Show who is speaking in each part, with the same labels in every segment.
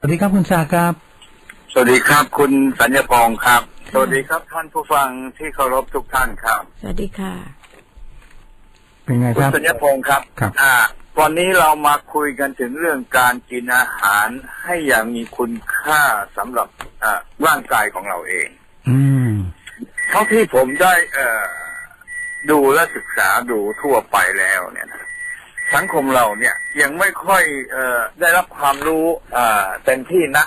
Speaker 1: สวัสดีครับคุณชาครับ
Speaker 2: สวัสดีครับ คุณสัญญพงศ์ครับ สวัสดีครับท่านผู้ฟังที่เคารพทุกท่านครับ
Speaker 3: สวัสดีค่ะ
Speaker 1: เป็นไง
Speaker 2: คุ
Speaker 1: ค
Speaker 2: ณ
Speaker 1: รับ
Speaker 2: สัญญพงศ์ครับ
Speaker 1: ครับ
Speaker 2: อ่าวันนี้เรามาคุยกันถึงเรื่องการกินอาหารให้อย่างมีคุณค่าสำหรับอ่าร่างกายของเราเอง
Speaker 1: อืม
Speaker 2: เท่าที่ผมได้เอ่อดูและศึกษาดูทั่วไปแล้วเนี่ยนะ สังคมเราเนี่ยยังไม่ค่อยเอ่อได้รับความรู้อ่าเต็มที่นะ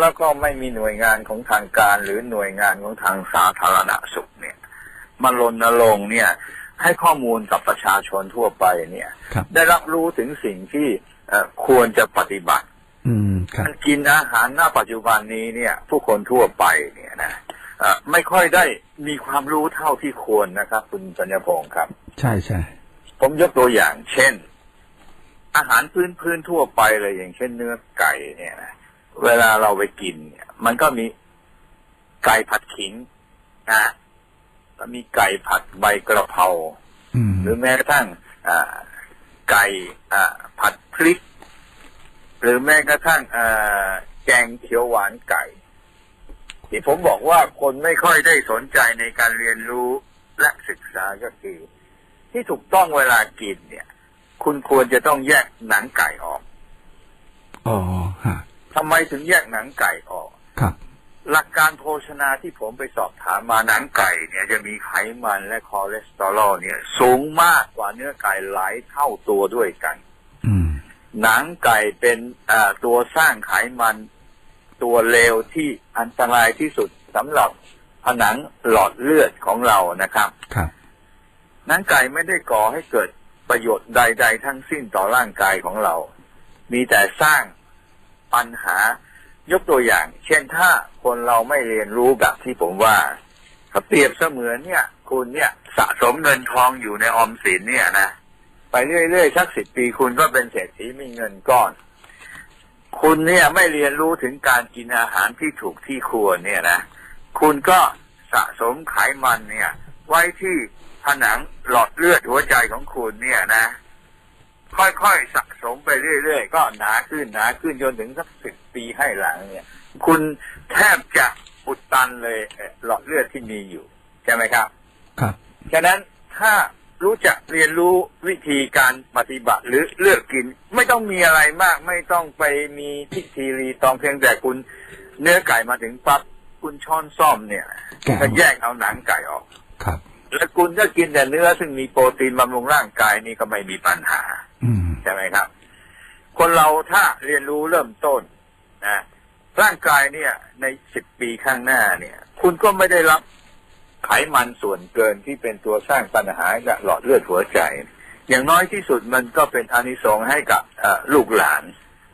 Speaker 2: แล้วก็ไม่มีหน่วยงานของทางการ หรือหน่วยงานของทางสาธารณสุขเนี่ยมารณรงค์เนี่ย ให้ข้อมูลกับประชาชนทั่วไปเนี่ย
Speaker 1: ครับ
Speaker 2: ได้รับรู้ถึงสิ่งที่เอ่อควรจะปฏิบัติ
Speaker 1: อืมครับ
Speaker 2: การกินอาหารหน้าปัจจุบันนี้เนี่ย ผู้คนทั่วไปเนี่ยนะเอ่อไม่ค่อยได้มีความรู้เท่าที่ควรนะครับ คุณปัญญพงศ์ครับ
Speaker 1: ใช่ใช่
Speaker 2: ผมยกตัวอย่างเช่น อาหารพื้นพื้นๆทั่วไปเลยอย่างเช่นเนื้อไก่เนี่ยนะเวลาเราไปกินเนี่ย มันก็มีไก่ผัดขิงนะแล้วมีไก่ผัดใบกระเพรา
Speaker 1: อืม
Speaker 2: หรือแม้กระทั่งอ่าไก่อ่าผัดพริก หรือแม้กระทั่งอ่าแกงเขียวหวานไก่ ที่ผมบอกว่าคนไม่ค่อยได้สนใจในการเรียนรู้และศึกษาก็คือ ที่ถูกต้องเวลากินเนี่ย คุณควรจะต้องแยกหนังไก่ออก
Speaker 1: อ๋อฮะ
Speaker 2: ทำไมถึงแยกหนังไก่ออก
Speaker 1: ครับ
Speaker 2: หลักการโภชนาที่ผมไปสอบถามมาหนังไก่เนี่ยจะมีไขมันและคอเลสเตอรอลเนี่ย สูงมากกว่าเนื้อไก่หลายเท่าตัวด้วยกัน
Speaker 1: อืม
Speaker 2: หนังไก่เป็นอ่าตัวสร้างไขมันตัวเลวที่อันตรายที่สุดสำหรับผนังหลอดเลือดของเรานะครับ
Speaker 1: ครับ
Speaker 2: หนังไก่ไม่ได้ก่อให้เกิดประโยชน์ใด ๆ ทั้งสิ้นต่อร่างกายของเรา มีแต่สร้างปัญหายกตัวอย่าง เช่นถ้าคนเราไม่เรียนรู้แบบที่ผมว่าถ้าเปรียบเสมือนเนี่ย คุณเนี่ยสะสมเงินทองอยู่ในออมสินเนี่ยนะไปเรื่อยๆสักสิบปีคุณก็เป็นเศรษฐีมีเงินก้อน คุณเนี่ยไม่เรียนรู้ถึงการกินอาหารที่ถูกที่ควรเนี่ยนะคุณก็สะสมไขมันเนี่ย ไว้ที่ผนังหลอดเลือดหัวใจของคุณเนี่ยนะ ค่อยๆสะสมไปเรื่อยๆ ก็หนาขึ้นหนาขึ้นจนถึงสักสิบปีให้หลังเนี่ย คุณแทบจะอุดตันเลยเอ่อหลอดเลือดที่มีอยู่ ใช่ไหมครับ
Speaker 1: ครับ
Speaker 2: ฉะนั้นถ้ารู้จักเรียนรู้วิธีการปฏิบัติหรือเลือกกิน ไม่ต้องมีอะไรมาก ไม่ต้องไปมีพิธีรีตองเพียงแต่คุณเนื้อไก่มาถึงปั๊บคุณช้อนซ่อมเนี่ย
Speaker 1: แกะ
Speaker 2: ก็แยกเอาหนังไก่ออก
Speaker 1: ครับ
Speaker 2: แล้วคุณก็กินแต่เนื้อซึ่งมีโปรตีนบำรุงร่างกายนี่ก็ไม่มีปัญหา
Speaker 1: อืม
Speaker 2: ใช่ไหมครับ คนเราถ้าเรียนรู้เริ่มต้นนะร่างกายเนี่ย ในสิบปีข้างหน้าเนี่ย คุณก็ไม่ได้รับไขมันส่วนเกินที่เป็นตัวสร้างปัญหากับหลอดเลือดหัวใจ อย่างน้อยที่สุดมันก็เป็นอานิสงส์ให้กับเอ่อลูกหลาน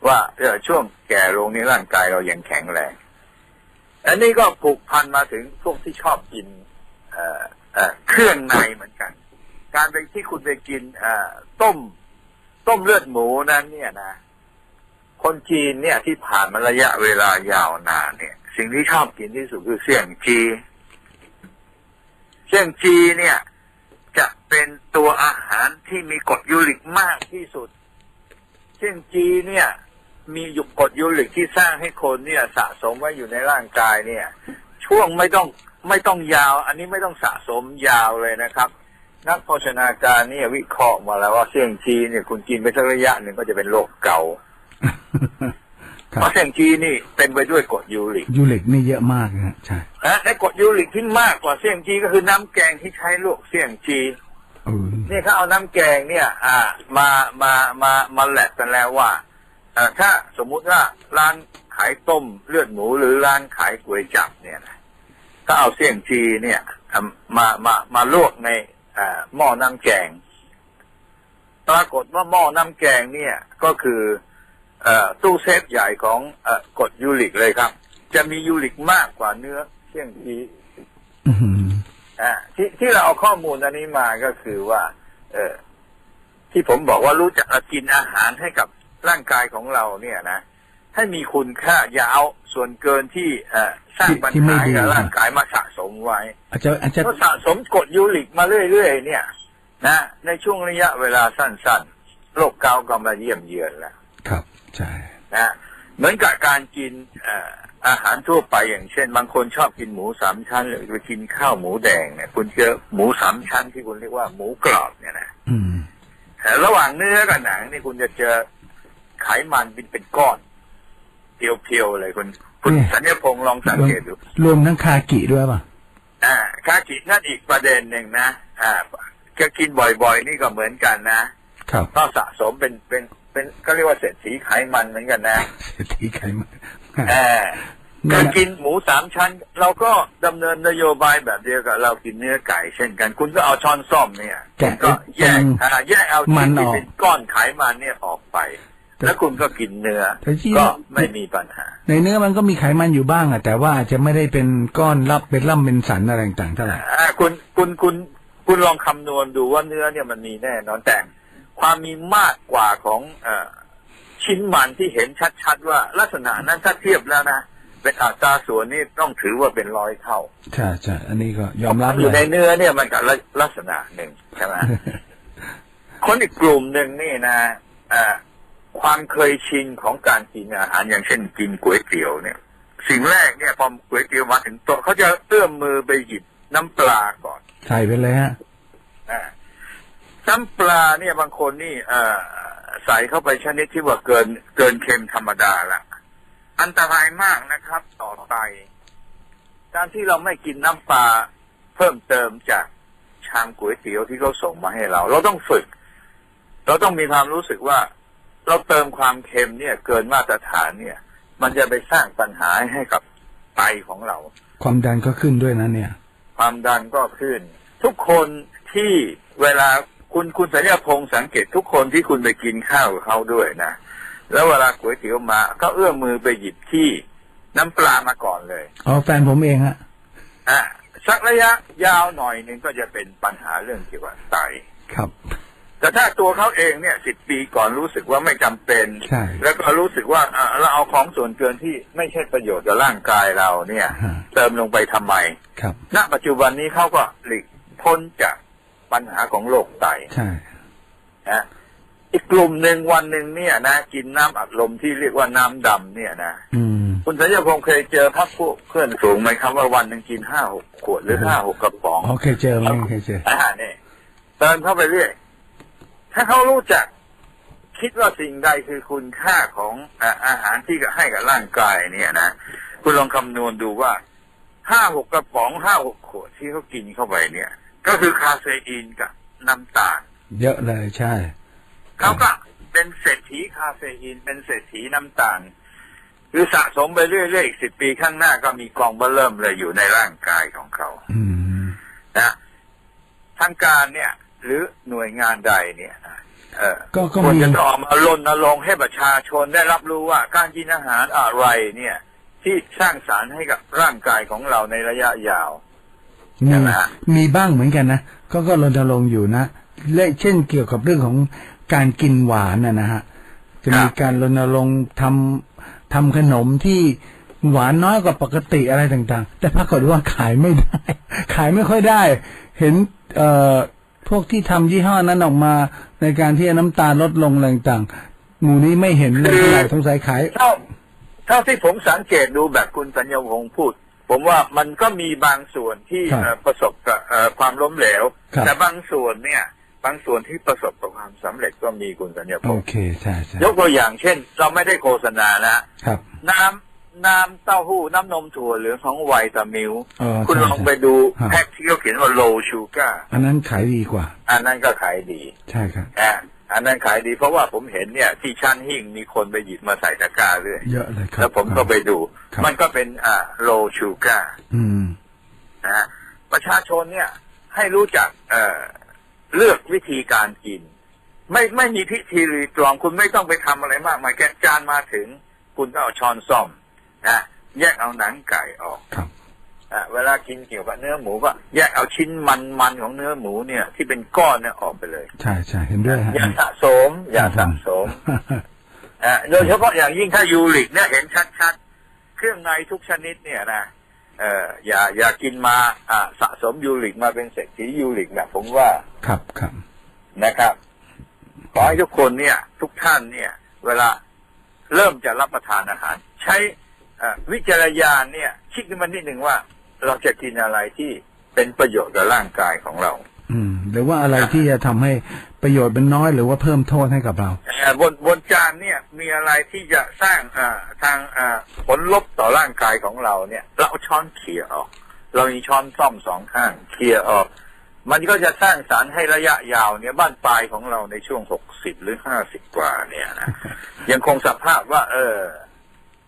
Speaker 2: ว่าเออช่วงแก่ลงนี้ร่างกายเรายังแข็งแรงอันนี้ก็ผูกพันมาถึงพวกที่ชอบกิน เครื่องในเหมือนกัน การไปที่คุณไปกินต้ม ต้มเลือดหมูนั้น เนี่ยนะคนจีนเนี่ยที่ผ่านมาระยะเวลายาวนานเนี่ย สิ่งที่ชอบกินที่สุดคือเสี่ยงจีเสี่ยงจีเนี่ย จะเป็นตัวอาหารที่มีกรดยูริกมากที่สุด เสี่ยงจีเนี่ย มีอยู่กรดยูริกที่สร้างให้คนเนี่ย สะสมไว้อยู่ในร่างกายเนี่ย ช่วงไม่ต้อง ไม่ต้องยาว อันนี้ไม่ต้องสะสมยาวเลยนะครับ นักโภชนาการเนี่ยวิเคราะห์มาแล้วว่าเสี่ยงจีเนี่ยคุณกินไปสักระยะหนึ่งก็จะเป็นโรคเกาต์
Speaker 1: ครั
Speaker 2: เพ
Speaker 1: บ
Speaker 2: ราะเสี่ยงจีนี่เป็นไปด้วยกรดยูริก
Speaker 1: ยูเล็กนี่เยอะมากนะฮะใช่
Speaker 2: นะในกรดยูริกที่มากกว่าเสี่ยงจีก็คือน้ำแกงที่ใช้ลวกเสี่ยงจี
Speaker 1: เออ
Speaker 2: นี่เขาเอาน้ำแกงเนี่ย อ่า มามามามาแลกกันแล้วว่าเอ่อถ้าสมมุติว่าร้านขายต้มเลือดหมูหรือร้านขายก๋วยจับเนี่ยนะ ก็เอาเสี่ยงจีเนี่ยอะมามามาลวกในอ่าหม้อน้ำแกง ปรากฏว่าหม้อน้ำแกงเนี่ยก็คือเอ่อตู้เซฟใหญ่ของเอ่อกรดยูริกเลยครับ จะมียูริกมากกว่าเนื้อเสี่ยงจี
Speaker 1: อืม
Speaker 2: อ่าที่ที่เราเอาข้อมูลอันนี้มาก็คือว่า เออที่ผมบอกว่ารู้จักกินอาหารให้กับร่างกายของเราเนี่ยนะ ให้มีคุณค่าอย่าเอาส่วนเกินที่เอ่อสร้างปัญหาให้กับร่างกายมาสะสมไว้
Speaker 1: อาจจะอาจจะ
Speaker 2: ก็สะสมกรดยูริกมาเรื่อยๆเนี่ยนะในช่วงระยะเวลาสั้นๆโรคเกาต์ก็มาเยี่ยมเยือนแล้ว
Speaker 1: ครับใช่
Speaker 2: นะเหมือนกับการกินเอ่ออาหารทั่วไปอย่างเช่น บางคนชอบกินหมูสามชั้นหรือไปกินข้าวหมูแดงเนี่ยคุณเจอหมูสามชั้นที่คุณเรียกว่าหมูกรอบเนี่ยนะ
Speaker 1: อืม
Speaker 2: แต่ระหว่างเนื้อกับหนังนี่คุณจะเจอไขมันเป็นเป็นก้อน เพียวๆเลยคุณคุณสัญญพงษ์ลองสังเกตดู
Speaker 1: รวมทั้งคากิด้วยป่ะ
Speaker 2: อ่าคากินั่นอีกประเด็นหนึ่งนะ อ่าจะกินบ่อยๆ นี่ก็เหมือนกันนะครับก็สะสมเป็นเป็นเป็นก็เรียกว่าเศรษฐีไขมันเหมือนกันนะ
Speaker 1: เศรษฐีไขมัน
Speaker 2: เออ
Speaker 1: นั่
Speaker 2: กานร
Speaker 1: แหละ
Speaker 2: กินหมูสามชั้น เราก็ดำเนินนโยบายแบบเดียวกับเรากินเนื้อไก่เช่นกัน คุณก็เอาช้อนส้อมเนี่ย
Speaker 1: แกะ
Speaker 2: คุณก็แยก
Speaker 1: ตรง
Speaker 2: อ่าแยกเอา
Speaker 1: มั
Speaker 2: ชิ้
Speaker 1: น
Speaker 2: นที่
Speaker 1: ออก
Speaker 2: เป็นก้อนไขมันเนี่ยออกไป
Speaker 1: แต่
Speaker 2: แล้วคุณก็กินเนื้อ
Speaker 1: แต่ที่
Speaker 2: ก็ไม่มีปัญหา
Speaker 1: ในเนื้อมันก็มีไขมันอยู่บ้างอะแต่ว่าอาจจะไม่ได้เป็นก้อนรับเป็นล่ำเป็นสันอะไรต่างๆเท่าไหร่
Speaker 2: อ่าคุณคุณคุณคุณลองคำนวณดูว่าเนื้อเนี่ยมันมีแน่นอนแต่ความมีมากกว่าของเออชิ้นมันที่เห็นชัดๆว่าลักษณะนั้นถ้าเทียบแล้วนะเป็นอัตราส่วนนี่ต้องถือว่าเป็นร้อยเท่า
Speaker 1: ใช่ใช่อันนี้ก็ยอมรับ
Speaker 2: อ
Speaker 1: เล
Speaker 2: ยู่ใน
Speaker 1: ย
Speaker 2: เนื้อเนี่ยมันกับลักษณะหนึ่งใช่ไหมคนอีกกลุ่มหนึ่งนี่นะอ่า ความเคยชินของการกินอาหารอย่างเช่นกินก๋วยเตี๋ยวเนี่ย สิ่งแรกเนี่ยพอก๋วยเตี๋ยวมาถึงโต๊ะเขาจะเอื้อมมือไปหยิบน้ำปลาก่อน
Speaker 1: ใส่ไปเลยฮะ
Speaker 2: อ่าน้ำปลาเนี่ยบางคนนี่เอ่อใส่เข้าไปชนิดที่ว่าเกินเกินเค็มธรรมดาละอันตรายมากนะครับ ต่อไตการที่เราไม่กินน้ำปลาเพิ่มเติมจากชามก๋วยเตี๋ยวที่เขาส่งมาให้เรา เราต้องฝึก เราต้องมีความรู้สึกว่า เราเติมความเค็มเนี่ย เกินมาตรฐานเนี่ย มันจะไปสร้างปัญหาให้กับไตของเรา
Speaker 1: ความดันก็ขึ้นด้วยนะเนี่ย
Speaker 2: ความดันก็ขึ้น ทุกคนที่เวลาคุณคุณสัญญาพงษ์สังเกตทุกคนที่คุณไปกินข้าวกับเขาด้วยนะแล้วเวลาก๋วยเตี๋ยวมา ก็เอื้อมมือไปหยิบที่น้ำปลามาก่อนเลย
Speaker 1: อ๋อแฟนผมเองฮะ
Speaker 2: อะสักระยะยาวหน่อยหนึ่งก็จะเป็นปัญหาเรื่องเกี่ยวกับไต
Speaker 1: ครับ
Speaker 2: แต่ถ้าตัวเขาเองเนี่ยสิบปีก่อนรู้สึกว่าไม่จำเป็น
Speaker 1: ใช่
Speaker 2: แล้วก็รู้สึกว่าอะเราเอาของส่วนเกินที่ไม่ใช่ประโยชน์กับร่างกายเราเนี่ย
Speaker 1: ฮะ
Speaker 2: เติมลงไปทำไม
Speaker 1: ครับ
Speaker 2: ณปัจจุบันนี้เขาก็หลีกพ้นจากปัญหาของโรคไต
Speaker 1: ใช่
Speaker 2: นะอีกกลุ่มหนึ่งวันหนึ่งเนี่ยนะกินน้ำอัดลมที่เรียกว่าน้ำดำเนี่ยนะ
Speaker 1: อืม
Speaker 2: คุณสัญญาพงศ์เคยเจอพักพวกเพื่อนสูงไหมครับว่าวันหนึ่งกินห้าหกขวดหรือห้าหกกระป๋อง
Speaker 1: อ๋อเคยเจอไหมเคยเจอ
Speaker 2: อาหารเนี่ยเติมเข้าไปเรื่อย ถ้าเขารู้จักคิดว่าสิ่งใดคือคุณค่าของอะอาหารที่ให้กับร่างกายเนี่ยนะคุณลองคำนวณดูว่าห้าหกกระป๋องห้าหกขวดที่เขากินเข้าไปเนี่ย ก็คือคาเฟอีนกับน้ำตาล
Speaker 1: เยอะเลยใช่
Speaker 2: เขาก็เป็นเศรษฐีคาเฟอีน เป็นเศรษฐีน้ำตาลคือสะสมไปเรื่อยๆอีกสิบปีข้างหน้าก็มีกองเบอร์เริ่มเลยอยู่ในร่างกายของเขา
Speaker 1: อืม
Speaker 2: นะทางการเนี่ย หรือหน่วยงานใดเนี่ยนะเออ
Speaker 1: ก็ก็
Speaker 2: ควร
Speaker 1: มี
Speaker 2: จะต้องออกมารณรงค์ให้ประชาชนได้รับรู้ว่าการกินอาหารอะไรเนี่ย ที่สร้างสารรค์ให้กับร่างกายของเราในระยะยาว
Speaker 1: มี
Speaker 2: ใช่ไหมฮะ
Speaker 1: มีบ้างเหมือนกันนะก็ก็รณรงค์อยู่นะและเช่นเกี่ยวกับเรื่องของการกินหวานนะนะฮะจะมีการรณรงค์ทำทำขนมที่หวานน้อยกว่าปกติอะไรต่าง ๆ แต่ปรากฏว่าขายไม่ได้ ขายไม่ค่อยได้ เห็น เอ่อ พวกที่ทำยี่ห้อนั้นออกมา ในการที่น้ำตาลลดลงอะไรต่างๆหมู่นี้ไม่เห็นเลยเท่าไหร่สงสัยขาย
Speaker 2: เท่าเท่าที่ผมสังเกตดูแบบคุณสัญญาพงศ์พูด ผมว่ามันก็มีบางส่วนที่
Speaker 1: ครับ
Speaker 2: เอ่อประสบกับเอ่อความล้มเหลว
Speaker 1: ครับ
Speaker 2: แต่บางส่วนเนี่ย บางส่วนที่ประสบกับความสำเร็จก็มีคุณสัญญาพ
Speaker 1: โอง
Speaker 2: ศ์
Speaker 1: เคใช่ใช่
Speaker 2: ยกตัวอย่างเช่น เราไม่ได้โฆษณานะ
Speaker 1: ครับ
Speaker 2: น้ำ น้ำเต้าหู้น้ำนมถั่วเหลืองของไวตามิล
Speaker 1: เออ
Speaker 2: คุณ
Speaker 1: ใช่
Speaker 2: ลองไป
Speaker 1: ใช่
Speaker 2: ดู
Speaker 1: ครับ
Speaker 2: แพ็คที่เขาเขียนว่า low sugar
Speaker 1: อันนั้นขายดีกว่า
Speaker 2: อันนั้นก็ขายดี
Speaker 1: ใช่ครับ
Speaker 2: อะอันนั้นขายดีเพราะว่าผมเห็นเนี่ย ที่ชั้นหิ่งมีคนไปหยิบมาใส่ตะกร้าเรื่อย
Speaker 1: เยอะเลยครับ
Speaker 2: แล้วผมก็ไปดู
Speaker 1: ครับ
Speaker 2: มันก็เป็นอ่า low sugar
Speaker 1: อืม
Speaker 2: นะฮะประชาชนเนี่ย ให้รู้จักเอ่อเลือกวิธีการกิน ไม่ไม่มีพิธีรีตรองคุณไม่ต้องไปทำอะไรมากมายแค่จานมาถึง คุณก็เอาช้อนซ่อม นะแยกเอาหนังไก่ออก
Speaker 1: ครับ
Speaker 2: อะเวลากินเกี่ยวกับเนื้อหมูก็แยกเอาชิ้นมันมันๆของเนื้อหมูเนี่ย ที่เป็นก้อนเนี่ยออกไปเลย
Speaker 1: ใช่ใช่เห็นด้วยฮะ
Speaker 2: อย่าสะสม อย่าสะสมอะโดยเฉพาะอย่างยิ่งถ้ายูริกเนี่ยเห็นชัดๆเครื่องในทุกชนิดเนี่ยนะเอออย่าอย่ากินมาอะสะสมยูริกมาเป็นเศรษฐียูริกนะผมว่า
Speaker 1: ครับครับ
Speaker 2: นะครับขอให้ทุกคนเนี่ย ทุกท่านเนี่ย เวลาเริ่มจะรับประทานอาหาร ใช้เอ่อ วิจารณญาณเนี่ย คิดขึ้นมานิดหนึ่งว่า เราจะกินอะไรที่เป็นประโยชน์กับร่างกายของเรา
Speaker 1: อืม หรือว่าอะไรที่จะทำให้ประโยชน์เป็นน้อยหรือว่าเพิ่มโทษให้กับเรา
Speaker 2: เอ่อบนบนจานเนี่ยมีอะไรที่จะสร้างอ่าทางอ่าผลลบต่อร่างกายของเราเนี่ย เราเอาช้อนเขี่ยออก เรามีช้อนซ่อมสองข้างเขี่ยออก มันก็จะสร้างสารให้ระยะยาวเนี่ยบ้านปลายของเราในช่วงหกสิบหรือห้าสิบกว่าเนี่ยนะยังคงสภาพว่า เออ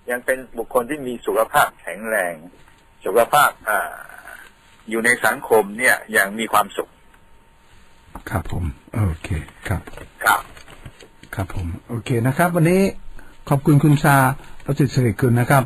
Speaker 2: ยังเป็นบุคคลที่มีสุขภาพแข็งแรง สุขภาพอ่าอยู่ในสังคมเนี่ยอย่างมีความสุข
Speaker 1: ครับผม โอเคครับ
Speaker 2: ครับ
Speaker 1: ครับผม โอเคนะครับ วันนี้ขอบคุณคุณชาประสิทธิ์สิริกุลนะครับ